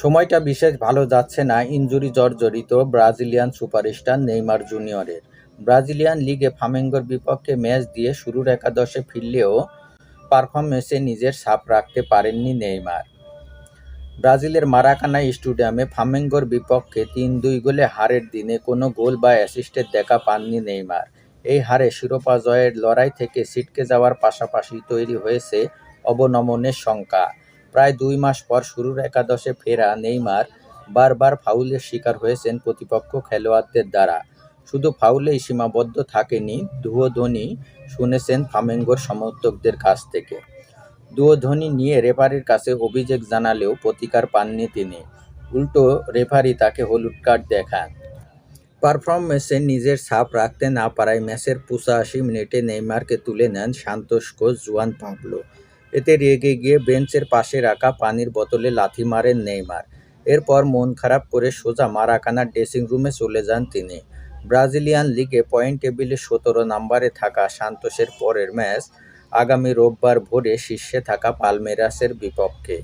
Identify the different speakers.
Speaker 1: সময়টা বিশেষ ভালো যাচ্ছে না, ইনজুরি জর্জরিত ব্রাজিলিয়ান সুপারস্টার নেইমার জুনিয়রের। ব্রাজিলিয়ান লিগে ফামেঙ্গোর বিপক্ষে ম্যাচ দিয়ে শুরুর একাদশে ফিরলেও পারফরমেন্সে নিজের ছাপ রাখতে পারেননি নেইমার। ব্রাজিলের মারাকানা স্টেডিয়ামে ফ্লামেঙ্গোর বিপক্ষে তিন দুই গোলে হারের দিনে কোনো গোল বা অ্যাসিস্টের দেখা পাননি নেইমার। এই হারে শিরোপা জয়ের লড়াই থেকে ছিটকে যাওয়ার পাশাপাশি তৈরি হয়েছে অবনমনের শঙ্কা। প্রায় দুই মাস পর শুরুর একাদশে ফেরা নেইমার বারবার ফাউলের শিকার হয়েছেন প্রতিপক্ষ খেলোয়াড়দের দ্বারা। শুধু ফাউলেই সীমাবদ্ধ থাকেনি ধুয়োধ্বনি শুনেছেন ফ্লামেঙ্গোর সমর্থকদের কাছ থেকে। ধুয়োধ্বনি নিয়ে রেফারির কাছে অভিযোগ জানালেও প্রতিকার পাননি তিনি। উল্টো রেফারি তাকে হলুদ কার্ড দেখান। পারফরমেন্সে নিজের ছাপ রাখতে না পারায় ম্যাচের পঁচাশি মিনিটে নেইমারকে তুলে নেন সান্তোস কোচ জুয়ান পাবলো। এতে রেগে গিয়ে বেঞ্চের পাশে রাখা পানির বোতলে লাথি মারেন নেইমার। এরপর মন খারাপ করে সোজা মারাকানার ড্রেসিং রুমে চলে যান তিনি। ব্রাজিলিয়ান লিগে পয়েন্ট টেবিলে সতেরো নম্বরে থাকা সান্তোসের পরের ম্যাচ আগামী রোববার ভোরে শীর্ষে থাকা পালমেরাসের বিপক্ষে।